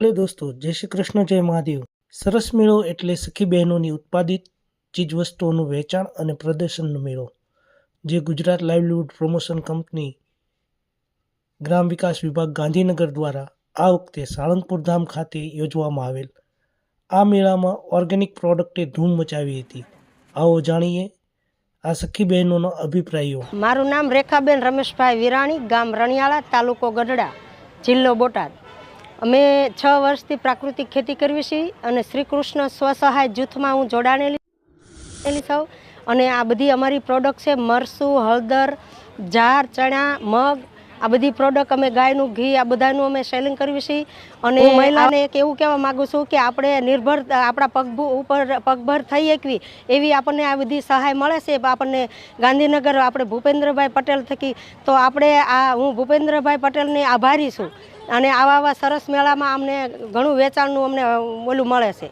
Hello દોસ્તો, જય શ્રી કૃષ્ણ, જય મહાદેવ. સરસ મેળો એટલે સખી બહેનોની ઉત્પાદિત ચીજવસ્તુઓનું વેચાણ અને પ્રદર્શનનો મેળો, જે ગુજરાત લાઇવલીહુડ પ્રમોશન કંપની ગ્રામ વિકાસ વિભાગ ગાંધીનગર દ્વારા આ વખતે સાળંગપુર ધામ ખાતે યોજવામાં આવેલ. આ મેળામાં ઓર્ગેનિક પ્રોડક્ટે ધૂમ મચાવી હતી. આવો જાણીએ આ સખી બહેનોનો અભિપ્રાયો. મારું નામ રેખાબેન રમેશભાઈ વિરાણી, ગામ રણિયાળા, તાલુકો ગઢડા, જિલ્લો બોટાદ. અમે છ વર્ષથી પ્રાકૃતિક ખેતી કરવી છીએ અને શ્રી કૃષ્ણ સ્વસહાય જૂથમાં હું જોડાણેલી છું. અને આ બધી અમારી પ્રોડક્ટ છે મરસું હળદર જાર ચણા મગ આ બધી પ્રોડક્ટ અમે ગાયનું ઘી આ બધાનું અમે સેલિંગ કરવી છીએ. અને મહિલાને એક એવું કહેવા માગું છું કે આપણે નિર્ભર આપણા પગ ઉપર પગભર થઈ શકવી એવી આપણને આ બધી સહાય મળે છે. આપણને ગાંધીનગર આપણે ભૂપેન્દ્રભાઈ પટેલ થકી તો આપણે આ હું ભૂપેન્દ્રભાઈ પટેલની આભારી છું. અને આવા આવા સરસ મેળામાં અમને ઘણું વેચાણનું અમને ઓલું મળે છે.